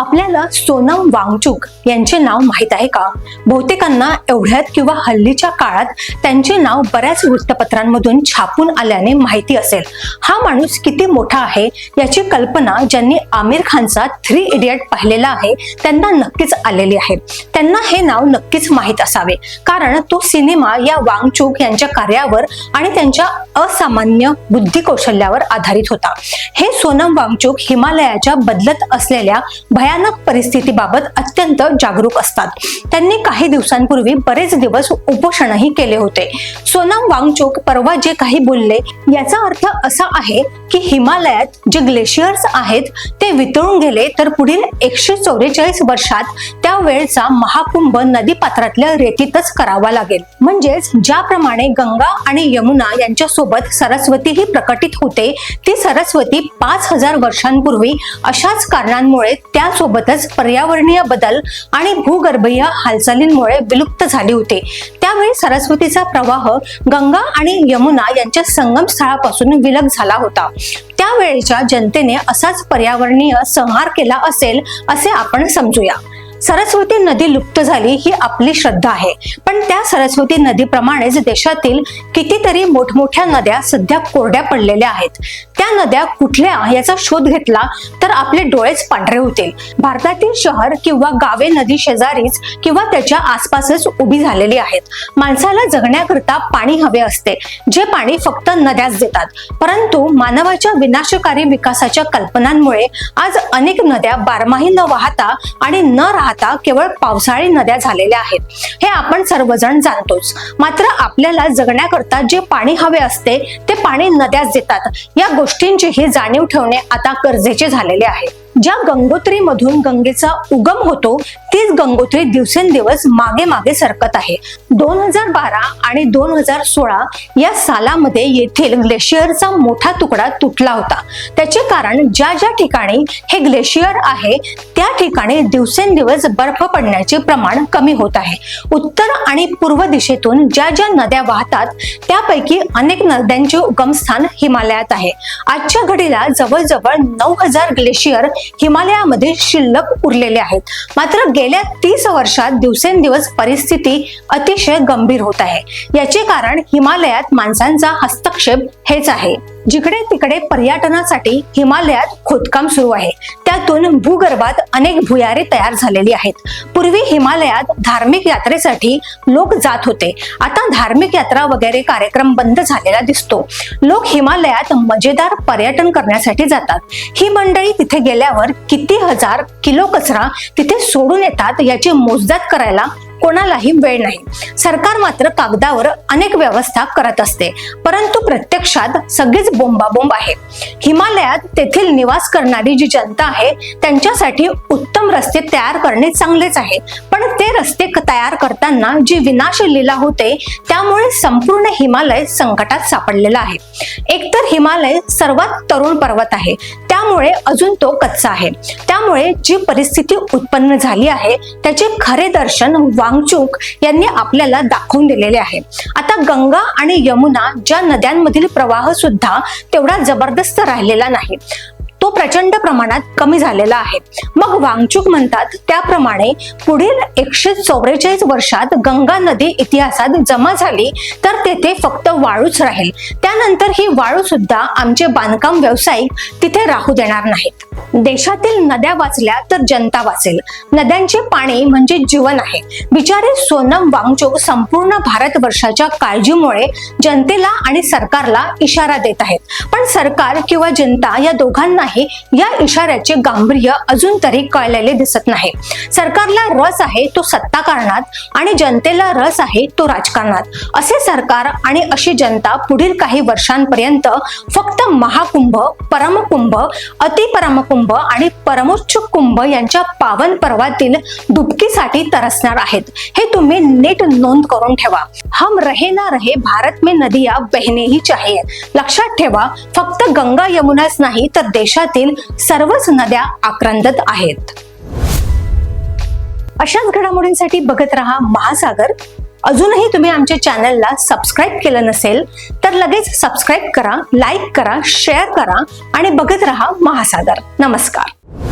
आपल्याला सोनम वांगचुक यांचे नाव माहीत आहे का? बहुतेकांना एवढ्यात किंवा हल्लीच्या काळात त्यांचे नाव बऱ्याच वृत्तपत्रांमधून छापून आल्याने माहिती असेल. हा माणूस किती मोठा आहे याची कल्पना ज्यांनी आमिर खानचा थ्री इडियट पाहिलेला आहे त्यांना नक्कीच आलेली आहे. त्यांना हे नाव नक्कीच माहीत असावे. कारण तो सिनेमा या वांगचुक यांच्या कार्यावर आणि त्यांच्या असामान्य बुद्धी कौशल्यावर आधारित होता. हे सोनम वांगचुक हिमालयाच्या बदलत असलेल्या भया भयानक परिस्थितीबाबत अत्यंत जागरूक असतात. त्यांनी काही दिवसांपूर्वी बरेच दिवस उपोषणही केले होते. सोनम वांगचोक परवा जे काही बोलले याचा अर्थ असा आहे की हिमालयात जे ग्लेशियर्स आहेत ते वितळून गेले तर पुढील एकशे चौवेचाळीस वर्षात त्या वेळचा महाकुंभ नदी पात्रातल्या रेतीतच करावा लागेल. म्हणजेच ज्याप्रमाणे गंगा आणि यमुना यांच्या सोबत सरस्वती ही प्रकटित होते ती सरस्वती पाच हजार वर्षांपूर्वी अशाच कारणांमुळे त्या त्यासोबतच पर्यावरणीय बदल आणि भूगर्भीय हालचालींमुळे विलुप्त झाली होती. त्यावेळी सरस्वतीचा प्रवाह गंगा आणि यमुना यांच्या संगम स्थळापासून विलग झाला होता. त्यावेळेच्या जनतेने असाच पर्यावरणीय संहार केला असेल असे आपण समजूया. सरस्वती नदी लुप्त झाली ही आपली श्रद्धा आहे. पण त्या सरस्वती नदीप्रमाणेच देशातील कितीतरी मोठमोठ्या नद्या सध्या कोरड्या पडलेल्या आहेत. त्या नद्या कुठल्या याचा शोध घेतला तर आपले डोळेच पांढरे होतील. भारतातील शहर किंवा गावे नदी शेजारीच किंवा त्याच्या आसपासच उभी झालेली आहेत. माणसाला जगण्याकरता पाणी हवे असते जे पाणी फक्त नद्याच देतात. परंतु मानवाच्या विनाशकारी विकासाच्या कल्पनांमुळे आज अनेक नद्या बारमाही न वाहता आणि न राहता केवळ पावसाळी नद्या झालेल्या आहेत. हे आपण सर्वजण जाणतोच. मात्र आपल्याला जगण्याकरता जे पाणी हवे असते ते पाणी नद्याच देतात. या गोष्टी गोष्टींचीही जाणीव ठेवणे आता गरजेचे झालेले आहे. ज्या गंगोत्री मधून गंगेचा उगम होतो तीच गंगोत्री दिवसेंदिवस मागे मागे सरकत आहे. दोन हजार बारा आणि दोन हजार सोळा या सालामध्ये येथील ग्लेशियरचा मोठा तुकडा तुटला होता. त्याचे कारण ज्या ज्या ठिकाणी हे ग्लेशियर आहे त्या ठिकाणी दिवसेंदिवस बर्फ पडण्याचे प्रमाण कमी होत आहे. उत्तर आणि पूर्व दिशेतून ज्या ज्या नद्या वाहतात त्यापैकी अनेक नद्यांचे उगमस्थान हिमालयात आहे. आजच्या घडीला जवळजवळ नऊ हजार ग्लेशियर हिमालयामध्ये शिल्लक उरलेले आहेत. मात्र गेल्या तीस वर्षात दिवसेंदिवस परिस्थिती अतिशय गंभीर होत आहे. याचे कारण हिमालयात माणसांचा हस्तक्षेप हेच आहे. जिकडे तिकडे पर्यटनासाठी हिमालयात खोदकाम सुरू आहे. त्यातून भूगर्भात अनेक भुयारे तयार झालेली आहेत. पूर्वी हिमालयात धार्मिक यात्रेसाठी लोक जात होते. आता धार्मिक यात्रा वगैरे कार्यक्रम बंद झालेला दिसतो. लोक हिमालयात मजेदार पर्यटन करण्यासाठी जातात. ही मंडळी तिथे गेल्यावर किती हजार किलो कचरा तिथे सोडून येतात याची मोजदात करायला कोणालाही वेळ नाही. सरकार मात्र कागदावर अनेक व्यवस्था करत असते. परंतु प्रत्यक्षात सगळीच बोंबाबोंब आहे. हिमालयात तेथील निवास करणारी जी जनता आहे त्यांच्यासाठी उत्तम रस्ते तयार करणे चांगलेच आहे. पण ते रस्ते तयार करताना जी विनाश लीला होते त्यामुळे संपूर्ण हिमालय संकटात सापडलेला आहे. एकतर हिमालय सर्वात तरुण पर्वत आहे. त्यामुळे अजून तो कच्चा आहे. त्यामुळे जी परिस्थिती उत्पन्न झाली आहे त्याचे खरे दर्शन वांगचुक यांनी आपल्याला दाखवून दिलेले आहे. आता गंगा आणि यमुना ज्या नद्यांमधील प्रवाह सुद्धा तेवढा जबरदस्त राहिलेला नाही. तो प्रचंड प्रमाणात कमी झालेला आहे. मग वांगचूक म्हणतात त्याप्रमाणे पुढील एकशे चौवेचाळीस वर्षात गंगा नदी इतिहासात जमा झाली तर तेथे फक्त वाळूच राहील. त्यानंतर ही वाळू सुद्धा आमचे बांधकाम व्यावसायिक तिथे राहू देणार नाहीत. देशातील नद्या वाचल्या तर जनता वाचेल. नद्यांचे पाणी म्हणजे जीवन आहे. बिचारे सोनम वांगचूक संपूर्ण भारतवर्षाच्या काळजीमुळे जनतेला आणि सरकारला इशारा देत आहेत. पण सरकार किंवा जनता या आहे. या इशाऱ्याचे गांभीर्य अजून तरी कळलेले दिसत नाही. सरकारला रस आहे तो सत्ता कारणात आणि जनतेला रस आहे तो राजकारणात. असे सरकार आणि अशी जनता पुढील काही वर्षांपर्यंत फक्त महाकुंभ परमकुंभ अतिपरमकुंभ आणि परमोच्च कुंभ यांच्या पावन पर्वातील डुबकीसाठी तरसणार आहेत. हे तुम्ही नीट नोंद करून ठेवा. हम रहे ना रहे भारत में नदिया बहने ही चाहिए. लक्षात ठेवा फक्त गंगा यमुनाच नाही तर देशात देशातील सर्वच नद्या आक्रंदत आहेत. अशाच घडामोडींसाठी बघत रहा महासागर. अजूनही तुम्ही आमच्या चॅनलला सबस्क्राईब केलं नसेल तर लगेच सबस्क्राईब करा लाईक करा शेअर करा आणि बघत रहा महासागर. नमस्कार.